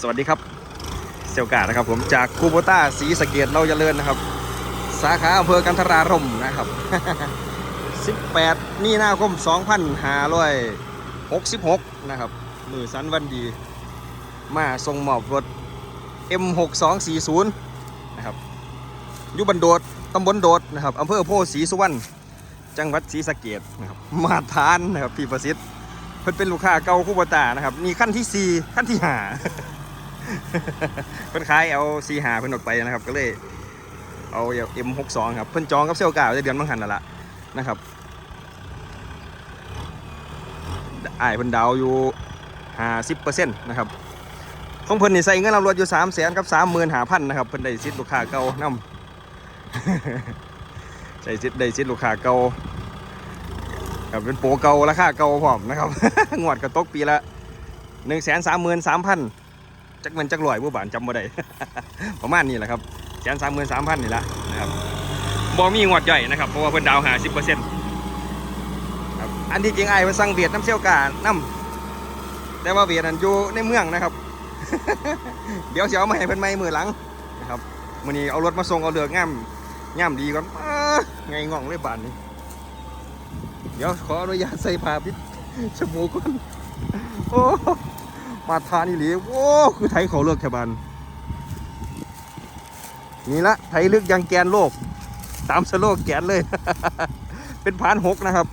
สวัสดีครับ เซลกาดนะครับผมจากคูโบต้าสีสะเกตเราเจริญนะครับ สาขาอำเภอกันทรารมนะครับ 18 มีนาคม 2566 นะครับ มือสันวันดี มาส่งหมอบรถ M6240 นะครับยุบันโดด ตำบลโดดนะครับอำเภอโพธิ์ศรีสุวรรณจังหวัดศรีสะเกดนะครับ มาทานนะครับพี่ประสิทธิ์ เพิ่นเป็นลูกค้าเก่าคู่บตานะครับนี่ขั้นที่ 4 ขั้นที่5เพิ่นขายเอาซีหาเพิ่นออกไปนะครับ ก็เลยเอาเอ็มหกสองครับ เพิ่นจองกับเซลกาได้เดือนบางหันแล้วล่ะนะครับอ้ายเพิ่นดาวอยู่ห้าสิบเปอร์เซ็นต์นะครับของเพิ่นนี่ใส่เงินเรารวดอยู่สามแสนกับสามหมื่นห้าพันนะครับเพิ่นได้สิทธิ์ลูกค้าเก่านํใส่สิทธิ์ได้สิทธิ์ลูกค้าเก่า ครับเป็นโปรเก่าราคาเก่าพร้อมนะครับ งวดกระตกปีละหนึ่งแสนสามหมื่นสามพันจักมันจักลอยผู้บานจำบ่ได้ ประมาณนี้แหละครับแสนสามหมื่นสามพันนี่ละนะครับบ่มีงวดใหญ่นะครับเพราะว่าเพิ่นดาวหาสิบเปอร์เซ็นต์ครับอันที่จริงไอ้ายมันสั่งเบียดน้ำเชี่ยวกาน้ำแต่ว่าเบียดนั้นอยู่ในเมืองนะครับ เดี๋ยวเสียวมาให้เพิ่นไม่มือหลังนะครับมื้อนี้เอารถมาส่งเอาเลือกง่ามง่ามดีก่อนไงง่องเลยบานนี้ ดี๋ยวขออนุญาตใส่ผ้าปิดจมูก่อนโอ้มาทานอีหลีโอ้คือไทยเขาเลือกแถวบ้านนี่ละไทยเลึกยังแกนโลก ตามสโลกแกนเลย เป็นพานหกนะครับ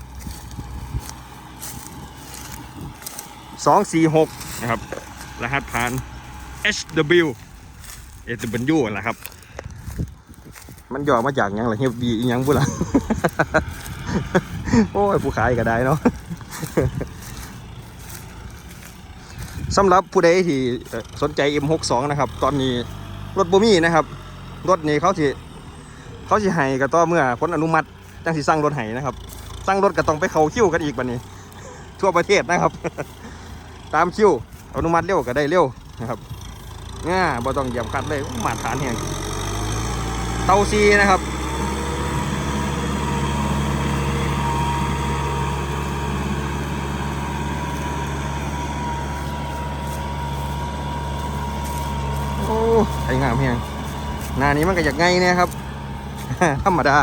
สองสี่หกนะครับ รหัสพาน HW HW แหละครับ มันย่อมาจากยังล่ะเฮียบีอีหยังบุล่ะ โอ้ยผู้ขายก็ได้เนาะสำหรับผู้ใดที่สนใจ M62 นะครับ ตอนนี้รถบ่มีนะครับ รถนี้เขาสิเขาสิให้ก็ต่อเมื่อผลอนุมัติจังสิสั่งรถให้นะครับสั่งรถก็ต้องไปเข้าคิวกันอีกบัดนี้ ทั่วประเทศนะครับ ตามคิวอนุมัติเร็วก็ได้เร็วนะครับง่าบ่ต้องเหยียบคัดเลยมาตรฐานแห่งเตาซีนะครับ โอ้ไอ้ งามเพียงหน้านี้มันก็อยากไงเนี่ยครับ ธรรมดา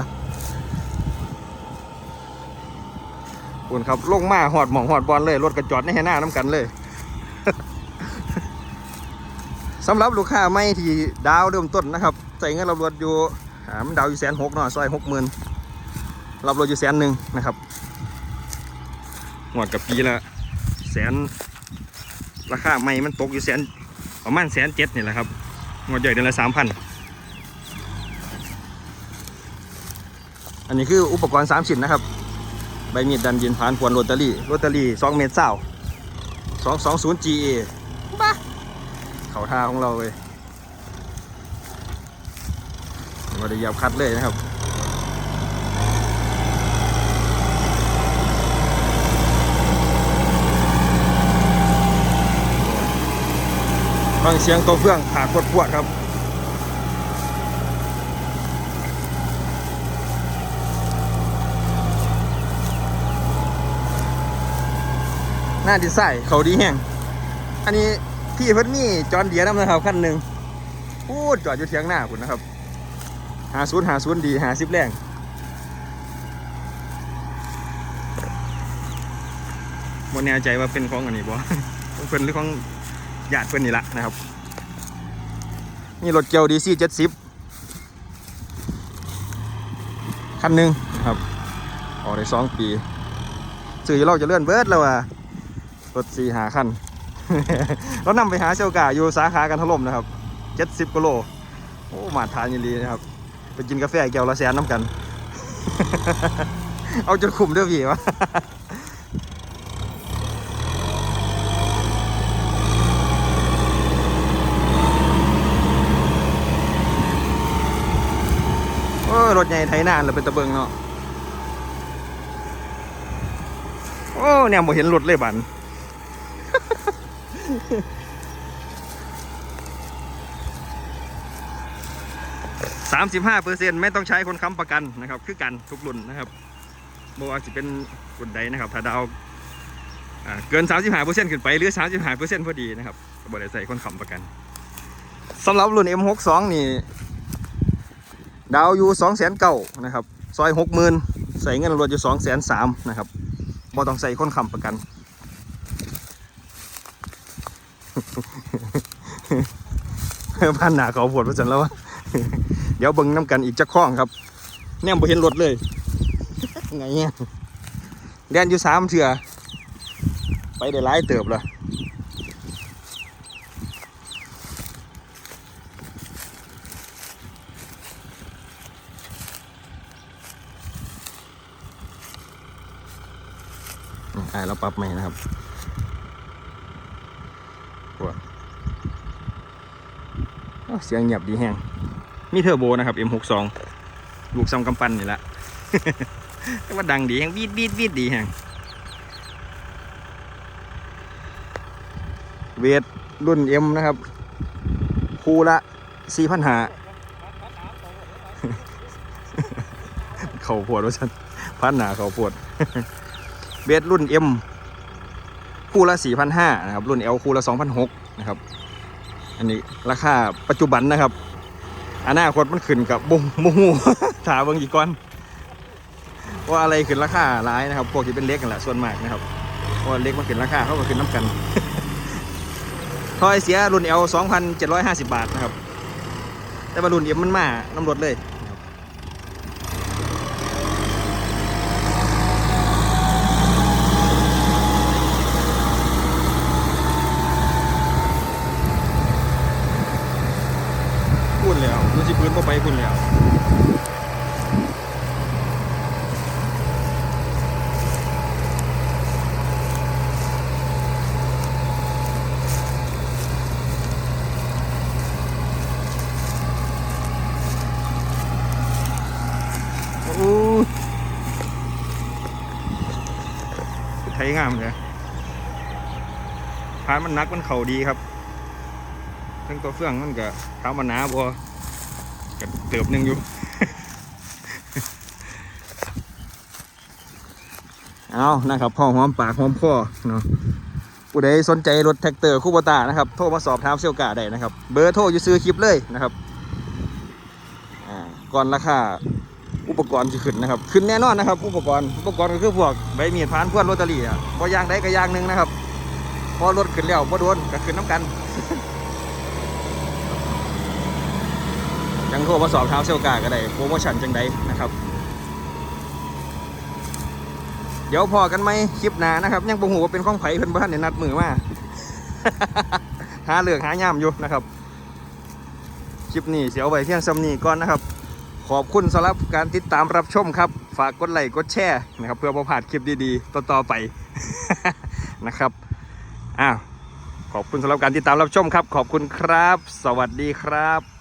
คุณครับลงมาหอดหมองหอดบอลเลย รถกระจอดในให้หน้าน้ำกันเลยสำหรับลูกค้าไม่ที่ดาวเริ่มต้นนะครับใส่เงินเรารวดอยู่อ่ามันดาวอยู่แสนหกเนาะซอยหกหมื่นรับรถอยู่แสนหนึ่งนะครับหมดกับปีละแสนราคาไม่มันตกอยู่แสนประมาณแสนเจ็ดนี่แหละครับ งวดใหญ่เดือนละสามพันอันนี้คืออุปกรณ์สามชิ้นนะครับ ใบมีดดันยินผ่านพวนโรตารี่โรตารี่สองเมตรเศร้าสองสองศูนย์ GA บ้าเขาท่าของเราเลยมาได้ยับคัดเลยนะครับ ฟังเสียงตัวเครื่องขาดพวดๆครับหน้าดีไซน์เขาดีแห้งอันนี้พี่เพิ่นมีจอนเดียร์นำนะครับขั้นหนึ่งพูดจอดอยู่เทียงหน้าคุณนะครับ หาศูนย์หาศูนย์ดีหาสิบแรงบนแน่ใจว่าเป็นของอันนี้บ่ของเพิ่นหรือของ ญาติเพิ่นนี่ละนะครับ นี่รถเกียวดีซีเจ็ดสิบคันหนึ่งครับออกได้สองปีสื่อเราจะเลื่อนเบิร์ดแล้วอะรถสี่หาคันเรานำไปหาเซลกาอยู่สาขากันถล่มนะครับเจ็ดสิบกิโลโอ้มาทานยินดีนะครับ ไปกินกาแฟแก้วละแสนน้ำกัน เอาจนคุ้มเด้อพี่วะ รถใหญ่ไทยนานเลยเป็นตะเบิงเนาะโอ้เนี่ยบ่เห็นรถเลยบันสามสิบห้าเปอร์เซ็นไม่ต้องใช้คนค้ำประกันนะครับ คือกันทุกรุ่นนะครับบว่าจจะเป็นรุ่นใดนะครับ ถ้าดาวอ่าเกิน 35%ขึ้นไป หรือ 35%พอดีนะครับบ่ได้ใส่คนค้ำประกันสำหรับรุ่น M62 นี่ ดาวอยู่2 0 0 0 0เก้านะครับ ซอย60,000ใส่เงินรวดอยู่2 0 0 0 0 0นะครับบ่ต้องใส่คนค้ำประกันพันหนาเขาปวดประจันแล้ววะเดี๋ยวเบิ่งน้ำกันอีกจักข้องครับเนี่ยบ่เห็นรถเลย ไงเนี่ยเรียนอยู่สามเถื่อไปได้หลายเติบเละ อ่าเราปรับใหม่นะครับปวดเสียงเงียบดีแฮงมีเทอร์โบนะครับ M62 ลูกซ้ำกำปั้นนี่แหละแต่ว่าดังดีแฮงบีดบีดบีดดีแฮงเวทรุ่น M นะครับคูละ4 5 0 0เขาปวดว่าฉันพันหนาเขาปวด เวทรุ่น M คู่ละ 4,500นะครับ รุ่น L คู่ละ 2,600นะครับ อันนี้ราคาปัจจุบันนะครับ อนาคตมันขึ้นกับบุ้งมูถาเบิ่งอีกก่อน ว่าอะไรขึ้นราคาร้ายนะครับ พวกที่เป็นเล็กกันแหละส่วนมากนะครับเพราะว่าเล็กมันขึ้นราคาเขาก็ขึ้นน้ำกันทอยเสียรุ่น L 2,750 บาทนะครับ แต่ว่ารุ่น M มันมาน้ำรถเลยนะครับ พูดแล้วดูสิพื้นบ่ไปพูดแล้วไทยงามเลยพานมันนักมันเข่าดีครับ ทั้งตัวเฟื่องมันก็เท้ามันหนาบัวก็เติบหนึ่งอยู่เอานะครับพ่อหอมปากหอมคอเนาะผู้ใดสนใจรถแท็กเตอร์คูบตานะครับโทรมาสอบถามเซลกาได้นะครับ เบอร์โทรอยู่ซื้อคลิปเลยนะครับอ่าก่อนราคาอุปกรณ์ที่ขึ้นนะครับ ขึ้นแน่นอนนะครับ อุปกรณ์อุปกรณ์ก็คือพวกใบมีดพานพวดโรตารี่อะพอยางได้ก็ยางหนึ่งนะครับ พอรถขึ้นแล้วพอโดนก็ขึ้นน้ำกัน ยังโทรมาสอบถามเซลกาก็ได้โปรโมชั่นจังใดนะครับ เดี๋ยวพอกันไหมคลิปหน้านะครับ ยังบ่หูว่าเป็นข้องไผ่เพิ่นบ้านเนี่ยนัดมือมาหาเหลือกหาย่ามอยู่นะครับ คลิปนี้เสียวไว้เพียงซำนีก่อนนะครับ ขอบคุณสำหรับการติดตามรับชมครับ ฝากกดไลค์กดแชร์นะครับเพื่อประพลาดคลิปดีๆ ต่อๆไปนะครับอ้าวขอบคุณสำหรับการติดตามรับชมครับ ขอบคุณครับ สวัสดีครับ